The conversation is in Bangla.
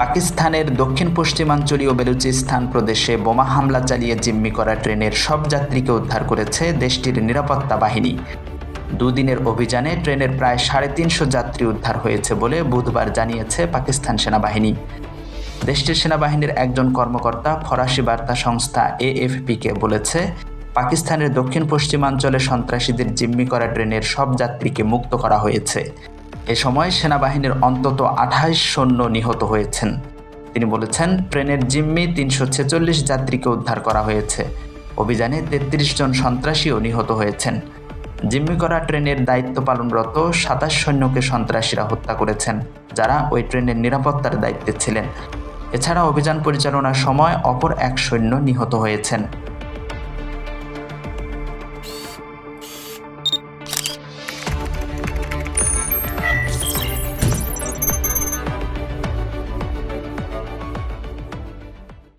পাকিস্তানের দক্ষিণ পশ্চিমাঞ্চলীয় বেলুচিস্তান প্রদেশে বোমা হামলা চালিয়ে জিম্মি করা ট্রেনের সব যাত্রীকে উদ্ধার করেছে দেশটির নিরাপত্তা বাহিনী। দুদিনের অভিযানে ট্রেনের প্রায় সাড়ে তিনশো যাত্রী উদ্ধার হয়েছে বলে বুধবার জানিয়েছে পাকিস্তান সেনাবাহিনী। দেশটির সেনাবাহিনীর একজন কর্মকর্তা ফরাসি বার্তা সংস্থা এএফপিকে বলেছে, পাকিস্তানের দক্ষিণ পশ্চিমাঞ্চলে সন্ত্রাসীদের জিম্মি করা ট্রেনের সব যাত্রীকে মুক্ত করা হয়েছে। এ সময় সেনাবাহিনীর অন্তত আঠাইশ সৈন্য নিহত হয়েছেন। তিনি বলেছেন, ট্রেনের জিম্মি তিনশো ছেচল্লিশ যাত্রীকে উদ্ধার করা হয়েছে। অভিযানে তেত্রিশ জন সন্ত্রাসীও নিহত হয়েছেন। জিম্মি করা ট্রেনের দায়িত্ব পালনরত সাতাশ সৈন্যকে সন্ত্রাসীরা হত্যা করেছেন, যারা ওই ট্রেনের নিরাপত্তার দায়িত্বে ছিলেন। এছাড়া অভিযান পরিচালনার সময় অপর এক সৈন্য নিহত হয়েছেন।